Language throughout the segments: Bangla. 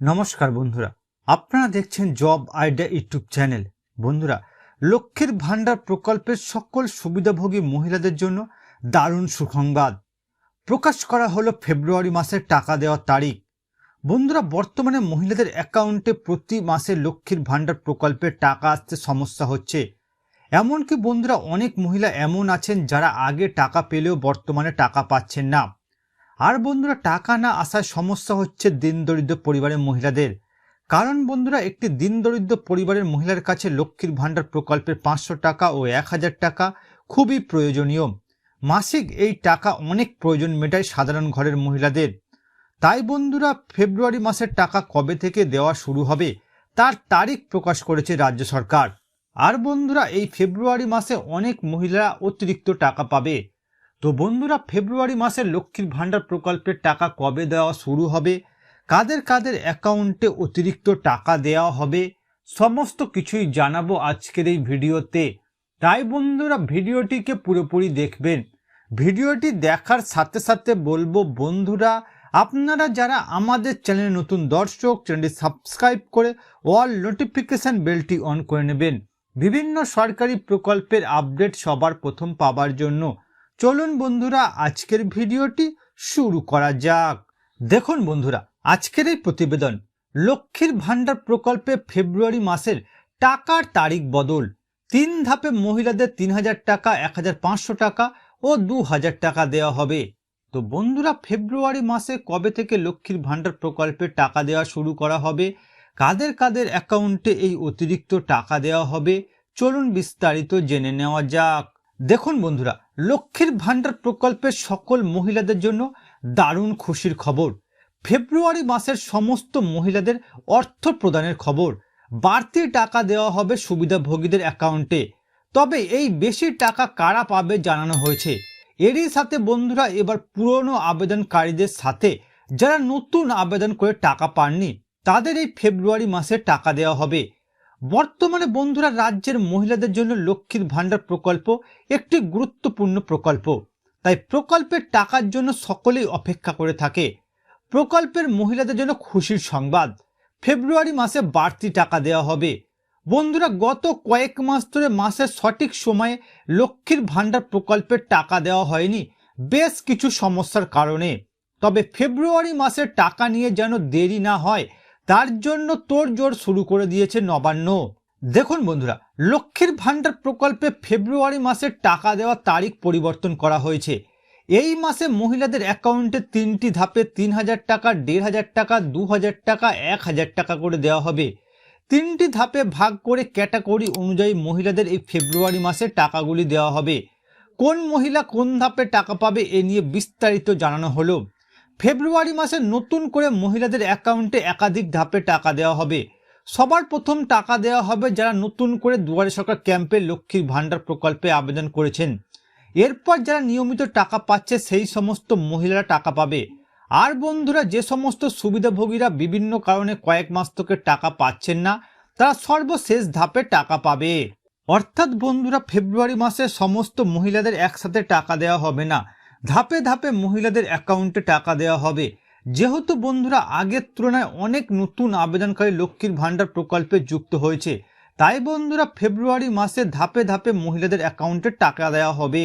নমস্কার বন্ধুরা। আপনারা দেখছেন জব আইডিয়া ইউটিউব চ্যানেল। বন্ধুরা, লক্ষ্মীর ভাণ্ডার প্রকল্পের সকল সুবিধাভোগী মহিলাদের জন্য দারুণ সুসংবাদ। প্রকাশ করা হলো ফেব্রুয়ারি মাসের টাকা দেওয়ার তারিখ। বন্ধুরা, বর্তমানে মহিলাদের অ্যাকাউন্টে প্রতি মাসে লক্ষ্মীর ভাণ্ডার প্রকল্পের টাকা আসতে সমস্যা হচ্ছে। এমনকি বন্ধুরা, অনেক মহিলা এমন আছেন যারা আগে টাকা পেলেও বর্তমানে টাকা পাচ্ছেন না। আর বন্ধুরা, টাকা না আসার সমস্যা হচ্ছে দিন দরিদ্র পরিবারের মহিলাদের। কারণ বন্ধুরা, একটি দিন দরিদ্র পরিবারের মহিলার কাছে লক্ষ্মীর ভাণ্ডার প্রকল্পের পাঁচশো টাকা ও এক হাজার টাকা খুবই প্রয়োজনীয়। মাসিক এই টাকা অনেক প্রয়োজন মেটায় সাধারণ ঘরের মহিলাদের। তাই বন্ধুরা, ফেব্রুয়ারি মাসের টাকা কবে থেকে দেওয়া শুরু হবে তার তারিখ প্রকাশ করেছে রাজ্য সরকার। আর বন্ধুরা, এই ফেব্রুয়ারি মাসে অনেক মহিলা অতিরিক্ত টাকা পাবে। তো বন্ধুরা, ফেব্রুয়ারি মাসে লক্ষ্মীর ভাণ্ডার প্রকল্পের টাকা কবে দেওয়া শুরু হবে? কাদের কাদের অ্যাকাউন্টে অতিরিক্ত টাকা দেওয়া হবে? সমস্ত কিছুই জানাব আজকের এই ভিডিওতে। তাই বন্ধুরা, ভিডিওটিকে পুরোপুরি দেখবেন। ভিডিওটি দেখার সাথে সাথে বলব, বন্ধুরা, আপনারা যারা আমাদের চ্যানেলে নতুন দর্শক, চ্যানেলটি সাবস্ক্রাইব করে অল নোটিফিকেশান বেলটি অন করে নেবেন। বিভিন্ন সরকারি প্রকল্পের আপডেট সবার প্রথম পাবার জন্য। চলুন বন্ধুরা, আজকের ভিডিওটি শুরু করা যাক। দেখুন বন্ধুরা, আজকের এই প্রতিবেদন লক্ষ্মীর ভাণ্ডার প্রকল্পে ফেব্রুয়ারি মাসের টাকার তারিখ বদল। তিন ধাপে মহিলাদের তিন হাজার টাকা, এক হাজার পাঁচশো টাকা ও দু হাজার টাকা দেওয়া হবে। তো বন্ধুরা, ফেব্রুয়ারি মাসে কবে থেকে লক্ষ্মীর ভাণ্ডার প্রকল্পে টাকা দেওয়া শুরু করা হবে? কাদের কাদের অ্যাকাউন্টে এই অতিরিক্ত টাকা দেওয়া হবে? চলুন বিস্তারিত জেনে নেওয়া যাক। দেখুন বন্ধুরা লক্ষ্মীর ভাণ্ডার প্রকল্পের সকল মহিলাদের জন্য দারুণ খুশির খবর। ফেব্রুয়ারি মাসের সমস্ত মহিলাদের অর্থ প্রদানের খবর। বাড়তি টাকা দেওয়া হবে সুবিধাভোগীদের অ্যাকাউন্টে। তবে এই বেশি টাকা কারা পাবে জানানো হয়েছে। এরই সাথে বন্ধুরা, এবার পুরনো আবেদনকারীদের সাথে যারা নতুন আবেদন করে টাকা পাননি, তাদের এই ফেব্রুয়ারি মাসে টাকা দেওয়া হবে। বর্তমানে বন্ধুরা রাজ্যের মহিলাদের জন্য লক্ষ্মীর ভাণ্ডার প্রকল্প একটি গুরুত্বপূর্ণ প্রকল্প। তাই প্রকল্পের টাকার জন্য সকলেই অপেক্ষা করে থাকে। প্রকল্পের মহিলাদের জন্য খুশির সংবাদ। ফেব্রুয়ারি মাসে বাড়তি টাকা দেওয়া হবে। বন্ধুরা, গত কয়েক মাস ধরে মাসের সঠিক সময়ে লক্ষ্মীর ভাণ্ডার প্রকল্পের টাকা দেওয়া হয়নি বেশ কিছু সমস্যার কারণে। তবে ফেব্রুয়ারি মাসের টাকা নিয়ে যেন দেরি না হয় তার জন্য তোড়জোড় শুরু করে দিয়েছে নবান্ন। দেখুন বন্ধুরা, লক্ষ্মীর ভাণ্ডার প্রকল্পে ফেব্রুয়ারি মাসের টাকা দেওয়ার তারিখ পরিবর্তন করা হয়েছে। এই মাসে মহিলাদের অ্যাকাউন্টে তিনটি ধাপে তিন হাজার টাকা, দেড় হাজার টাকা, দু হাজার টাকা, এক হাজার টাকা করে দেওয়া হবে। তিনটি ধাপে ভাগ করে ক্যাটাগরি অনুযায়ী মহিলাদের এই ফেব্রুয়ারি মাসে টাকাগুলি দেওয়া হবে। কোন মহিলা কোন ধাপে টাকা পাবে এ নিয়ে বিস্তারিত জানানো হলো। ফেব্রুয়ারি মাসে নতুন করে মহিলাদের অ্যাকাউন্টে একাধিক ধাপে টাকা দেওয়া হবে। সবার প্রথম টাকা দেওয়া হবে যারা নতুন করে দুয়ারে সরকার ক্যাম্পে লক্ষ্মীর ভাণ্ডার প্রকল্পে আবেদন করেছেন। এরপর যারা নিয়মিত টাকা পাচ্ছে সেই সমস্ত মহিলারা টাকা পাবে। আর বন্ধুরা, যে সমস্ত সুবিধাভোগীরা বিভিন্ন কারণে কয়েক মাস থেকে টাকা পাচ্ছেন না, তারা সর্বশেষ ধাপে টাকা পাবে। অর্থাৎ বন্ধুরা, ফেব্রুয়ারি মাসে সমস্ত মহিলাদের একসাথে টাকা দেওয়া হবে না। ধাপে ধাপে মহিলাদের অ্যাকাউন্টে টাকা দেওয়া হবে। যেহেতু বন্ধুরা আগের তুলনায় অনেক নতুন আবেদনকারী লক্ষ্মীর ভাণ্ডার প্রকল্পে যুক্ত হয়েছে, তাই বন্ধুরা ফেব্রুয়ারি মাসে ধাপে ধাপে মহিলাদের অ্যাকাউন্টে টাকা দেওয়া হবে।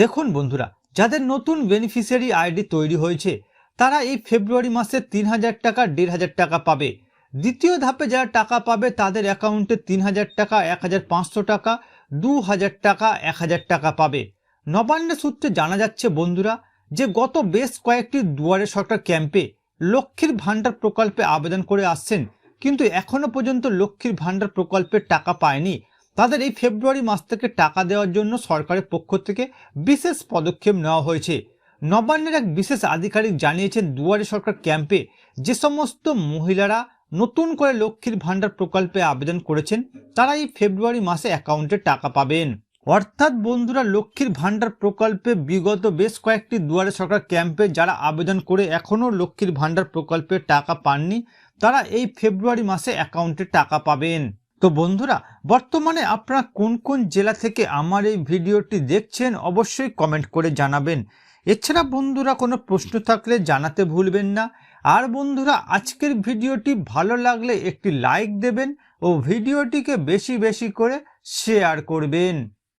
দেখুন বন্ধুরা, যাদের নতুন বেনিফিশিয়ারি আইডি তৈরি হয়েছে, তারা এই ফেব্রুয়ারি মাসে তিন হাজার টাকা, দেড় হাজার টাকা পাবে। দ্বিতীয় ধাপে যারা টাকা পাবে, তাদের অ্যাকাউন্টে তিন হাজার টাকা, এক হাজার পাঁচশো টাকা, দু হাজার টাকা, এক হাজার টাকা পাবে। নবান্নের সূত্রে জানা যাচ্ছে, বন্ধুরা, যে গত বেশ কয়েকটি দুয়ারে সরকার ক্যাম্পে লক্ষ্মীর ভাণ্ডার প্রকল্পে আবেদন করে আসছেন, কিন্তু এখনও পর্যন্ত লক্ষ্মীর ভাণ্ডার প্রকল্পের টাকা পায়নি। তাদের এই ফেব্রুয়ারি মাস থেকে টাকা দেওয়ার জন্য সরকারের পক্ষ থেকে বিশেষ পদক্ষেপ নেওয়া হয়েছে। নবান্নের এক বিশেষ আধিকারিক জানিয়েছেন, দুয়ারে সরকার ক্যাম্পে যে সমস্ত মহিলারা নতুন করে লক্ষ্মীর ভাণ্ডার প্রকল্পে আবেদন করেছেন, তারা এই ফেব্রুয়ারি মাসে অ্যাকাউন্টে টাকা পাবেন। অর্থাৎ বন্ধুরা, লক্ষ্মীর ভাণ্ডার প্রকল্পে বিগত বেশ কয়েকটি দুয়ারে সরকার ক্যাম্পে যারা আবেদন করে এখনও লক্ষ্মীর ভাণ্ডার প্রকল্পে টাকা পাননি, তারা এই ফেব্রুয়ারি মাসে অ্যাকাউন্টে টাকা পাবেন। তো বন্ধুরা, বর্তমানে আপনারা কোন কোন জেলা থেকে আমার এই ভিডিওটি দেখছেন অবশ্যই কমেন্ট করে জানাবেন। এছাড়া বন্ধুরা, কোনো প্রশ্ন থাকলে জানাতে ভুলবেন না। আর বন্ধুরা, আজকের ভিডিওটি ভালো লাগলে একটি লাইক দেবেন ও ভিডিওটিকে বেশি বেশি করে শেয়ার করবেন।